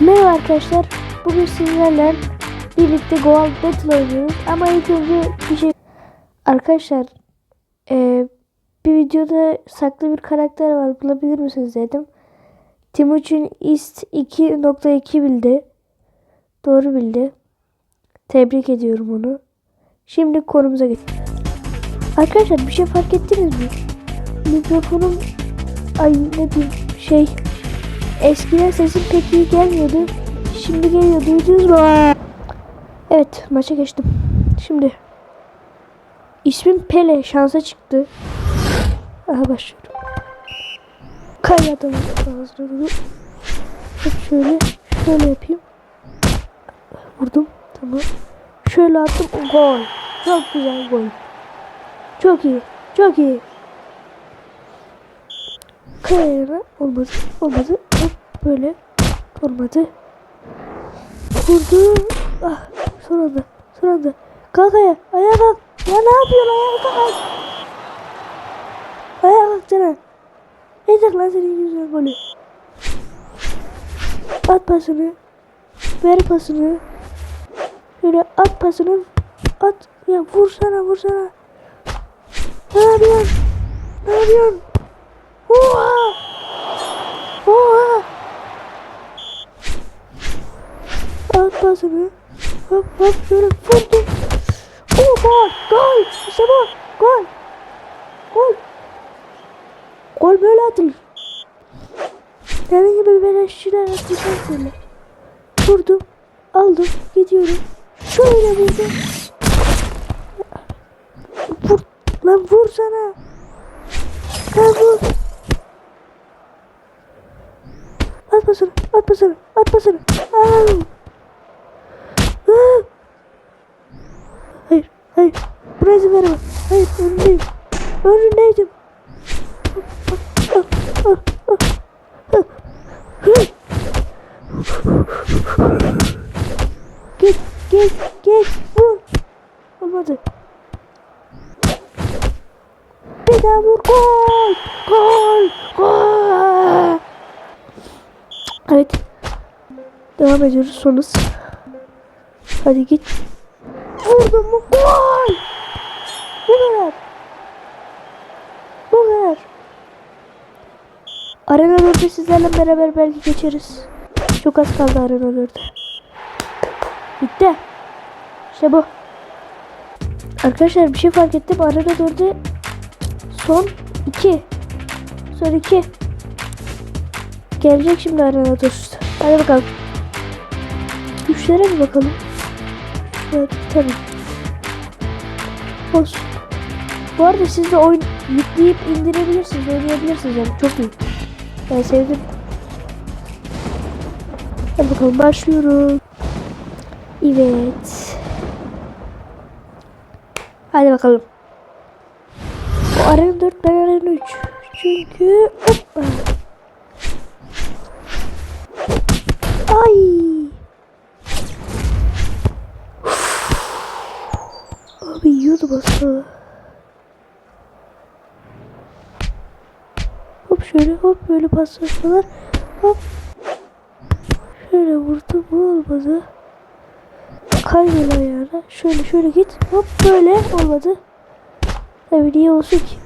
Merhaba arkadaşlar. Bugün sizlerle birlikte Goal Battle oynuyoruz. Ama ilk önce bir şey... Arkadaşlar eee, bir videoda saklı bir karakter var. Bulabilir misiniz dedim. Timuçin East 2.2 bildi. Doğru bildi. Tebrik ediyorum onu. Şimdi konumuza geçelim. Arkadaşlar bir şey fark ettiniz mi? Mikrofonum ay ne diyeyim şey eskiden sesim pek iyi gelmiyordu. Şimdi geliyor. Duydunuz mu? Evet maça geçtim. Şimdi ismim Pele şansa çıktı. Aha başlıyorum. Ağzını. Hep şöyle şöyle yapayım. Vurdum. Tamam. Şöyle attım. Gol. Çok güzel gol. Çok iyi. Çok iyi. Kayana olmadı. Olmadı. Hop böyle. Olmadı. Vurdu. Ah son anda. Son anda. Kalk ayağa. Ayağa kalk. Ya ne yapıyorsun? Ayağa kalk. Ayağa kalk Ceren. Yeter lan senin yüzünden golü. At pasını. Ver pasını. Şöyle at pasını. At. Ya vursana vursana. Ne yapıyorsun? Ne yapıyorsun? Oha! Oha! At pasını. Hop hop şöyle vurdum. Oh gol! Gol! İşte bu! Gol! Gol! Gol böyle atılır. Senin gibi beleşçiler atacağım böyle. Vurdum. Aldım. Gidiyorum. Şöyle vurdum. Vur. Lan vursana. Lan vur. At basını. At basını. At basını. Al. Ah! Hayır. Hayır. Buna izin veremem. Hayır. Önündeyim. Önündeydim. Ah, ah, ah, ah. Hı. Git. Git. Git. Vur. Olmadı. Bir daha vur. Gol. Gol. Gol. Evet. Devam ediyoruz sonuz. Hadi git. Vurdum mu? Gol. Bu kadar. Bu kadar. Arena 4'te sizlerle beraber belki geçeriz. Çok az kaldı Arena 4'te. Bitti. İşte bu. Arkadaşlar bir şey fark ettim. Arena 4'te son 2. Son 2. Gelecek şimdi Arena 4. Hadi bakalım. Güçlere bir bakalım. Evet tabii. Olsun. Bu arada siz de oyun yükleyip indirebilirsiniz, oynayabilirsiniz yani çok iyi. Ben sevdim. Hadi bakalım başlıyorum. Evet. Hadi bakalım. Bu arena 4 ben arena 3. Çünkü hoppa. Ay. Yiyordu bası. Hop şöyle hop böyle paslaşmalar. Hop. Şöyle vurdu bu olmadı. Kaybol ayağına. Şöyle şöyle git. Hop böyle olmadı. Tabii niye olsun ki?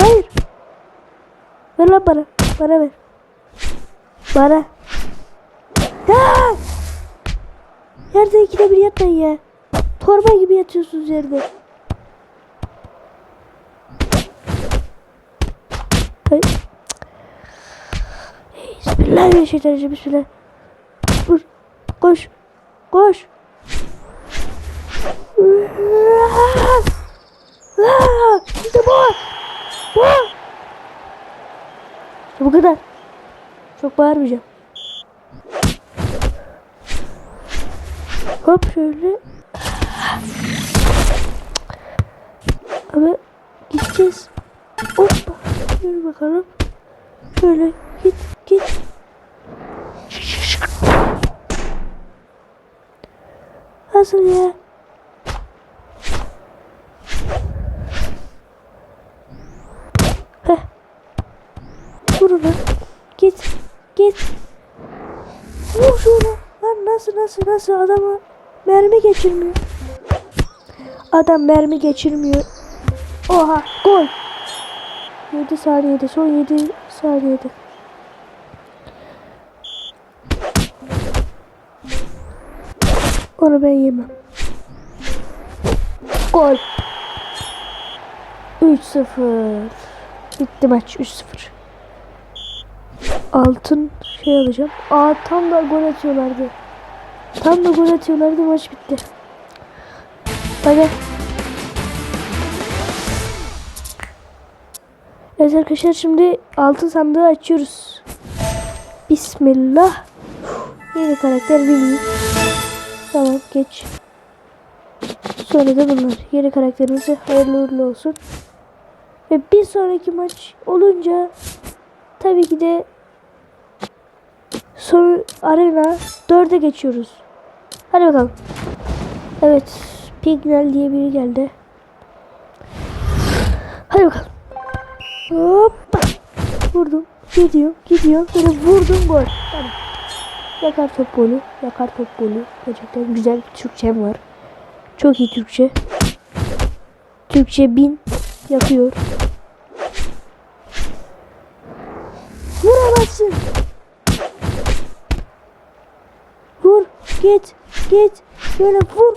Hayır. Ver lan bana. Bana ver. Bana. Ya! Yerde ikide bir yatmayın ya. Torba gibi yatıyorsunuz yerde. Ay. Bismillahirrahmanirrahim. Bismillah. Vur. Koş. Koş. İşte bu. Bu. İşte bu kadar. Çok bağırmayacağım. Hop şöyle. Ama gideceğiz. Hoppa. Şöyle bakalım. Şöyle git git. Nasıl ya? Heh. Vur ona. Git. Git. Nasıl nasıl nasıl adama mermi geçirmiyor. Adam mermi geçirmiyor. Oha gol. 7 saniyede son 7 saniyede. Onu ben yemem. Gol. 3-0. Bitti maç 3-0. Altın şey alacağım. Aa tam da gol atıyorlardı. Tam da gol atıyorlardı maç bitti. Hadi. Evet arkadaşlar şimdi altın sandığı açıyoruz. Bismillah. Yeni karakter bileyim. Tamam geç. Sonra da bunlar. Yeni karakterimize hayırlı uğurlu olsun. Ve bir sonraki maç olunca tabii ki de son arena 4'e geçiyoruz. Hadi bakalım. Evet. Pignel diye biri geldi. Hadi bakalım. Hoppa. Vurdum. Gidiyor. Gidiyor. Böyle vurdum gol. Tamam. Yakar top golü. Yakar top golü. Gerçekten güzel Türkçem var. Çok iyi Türkçe. Türkçe bin yapıyor. Vuramazsın. Vur. Git. Git. Böyle vur.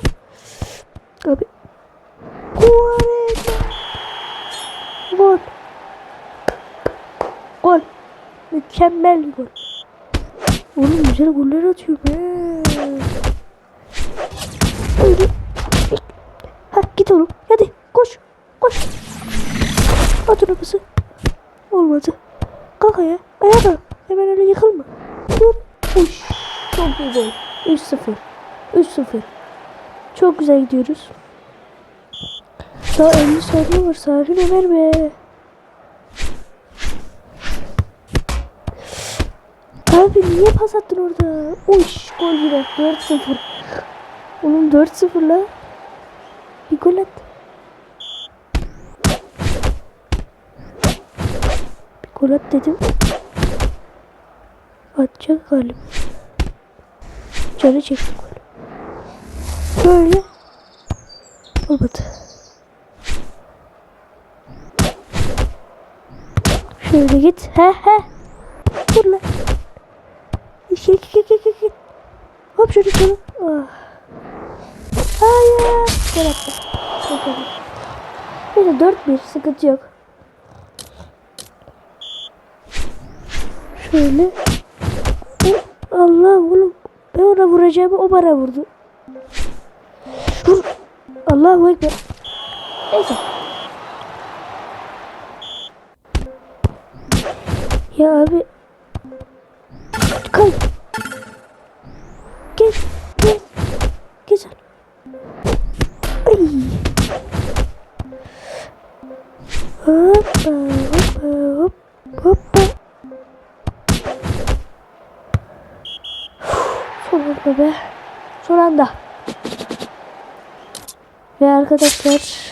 Abi. Kuvarete. Gol. Gol. Mükemmel gol. Oğlum güzel goller atıyor be. Öyle. Ha git oğlum. Hadi koş. Koş. At pası. Olmadı. Kalk ayağa. Ayağa kalk. Hemen öyle yıkılma. Dur. Uş. Çok iyi gol. 3-0. 3-0. Çok güzel gidiyoruz. Daha 50 saniye var. Sakin Ömer be. Abi niye pas attın orada? Uş gol yine 4-0. Onun 4-0 la. Bir gol at. Bir gol at dedim. Atacak galiba. Canı çekti. Olmadı. Şöyle git. He he. Dur lan. Git git git git git. Hop şöyle şöyle. Ah. Hayır. Attı. Çok iyi. Neyse 4-1 sıkıntı yok. Şöyle. Oh, Allah oğlum. Ben ona vuracağımı o bana vurdu. Vur. Allahu Ekber. Neyse. Ya abi. Kay. Arkadaşlar.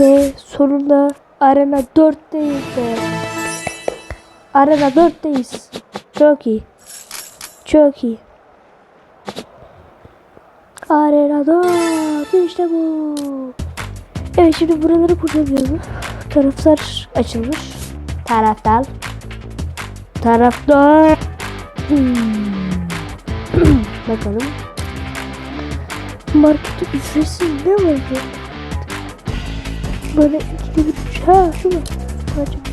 Ve sonunda arena 4'teyiz be. Arena 4'teyiz. Çok iyi. Çok iyi. Arena 4 işte bu. Evet şimdi buraları kurtarıyoruz. Taraftar açılmış. Taraftar. Taraftar. Hmm. Bakalım. Markette ücretsiz ne vardı? Böyle ikide bir ha şu mu? Acaba.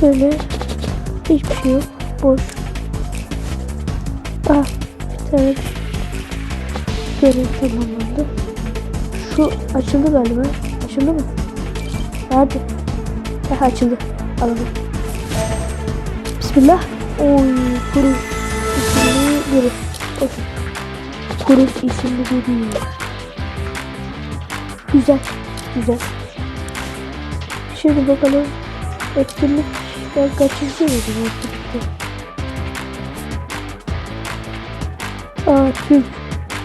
Şöyle hiçbir şey yok. Boş. Ah bir tane görev tamamlandı. Şu açıldı galiba. Açıldı mı? Hadi. Aha açıldı. Alalım. Bismillah. Oy kuru isimli biri. Okey. Kuru isimli biri. Güzel. Güzel. Şimdi bakalım. Etkinlik ben kaçıncı bu etkinlikte? Aa Türk.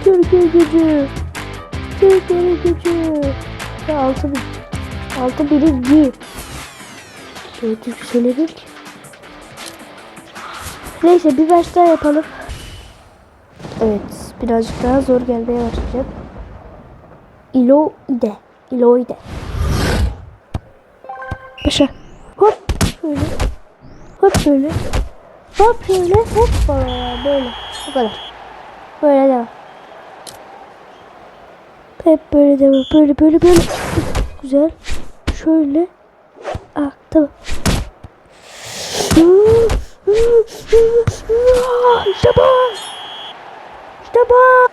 Türkiye gücü. Türkiye gücü. Ya altı bin. Altı birinci. Böyle türkü söyledim ki. Neyse bir baş daha yapalım. Evet birazcık daha zor gelmeye başlayacak. İloide. İloide. Başa. Hop şöyle. Hop şöyle. Hop şöyle. Hop böyle. Bu kadar. Böyle devam. Hep böyle devam. Böyle böyle böyle. Güzel. Şöyle. Ah tamam. Bu. İşte bu.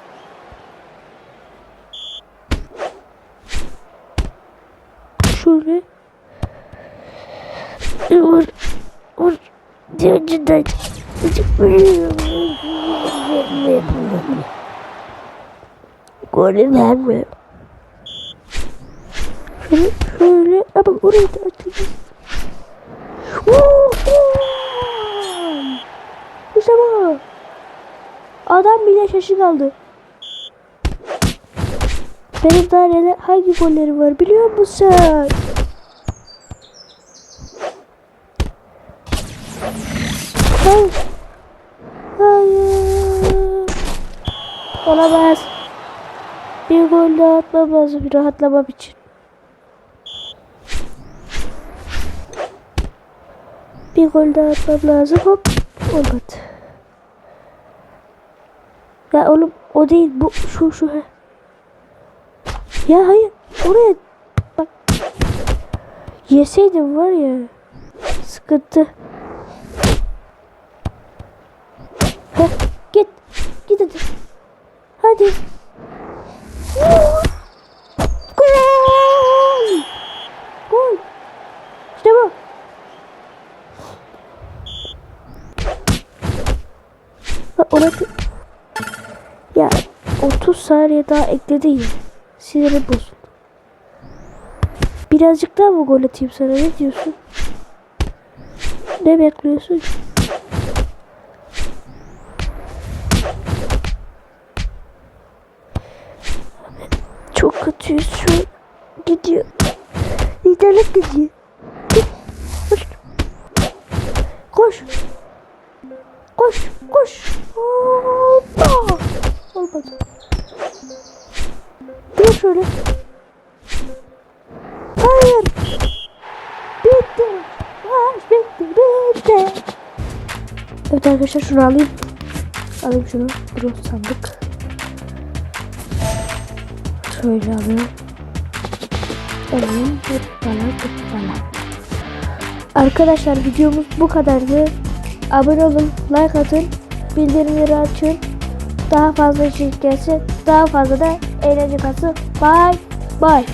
Şöyle. Vur. Vur. Diyocudan. Golü vermiyor. Şöyle, şöyle. Ama orayı da açacağız. İşte bu. Adam bile şaşı kaldı. Benim daha neler, hangi gollerim var biliyor musun? Hayır. Hayır. Olamaz. Bir gol daha atmam lazım rahatlamam için. Bir gol daha atmam lazım. Hop. Olmadı. Ya oğlum o değil bu şu şu. Ya hayır oraya bak. Yeseydim var ya sıkıntı. Heh, git git hadi. Hadi. 30 saniye daha ekledi ya. Sinirim bozuldu. Birazcık daha mı gol atayım sana ne diyorsun? Ne bekliyorsun? Çok kötüyüz şu an. Gidiyor. Liderlik gidiyor. Koş. Koş. Koş. Koş. Hoppa. Olmadı. Dur şöyle. Hayır. Bitti. Maç bitti. Bitti. Evet arkadaşlar şunu alayım. Alayım şunu. Bronz sandık. Şöyle alayım. Alayım. Hoppala hoppala. Arkadaşlar videomuz bu kadardı. Abone olun, like atın, bildirimleri açın. Daha fazla içerik gelsin, daha fazla da eğlence kalsın. Bye bye.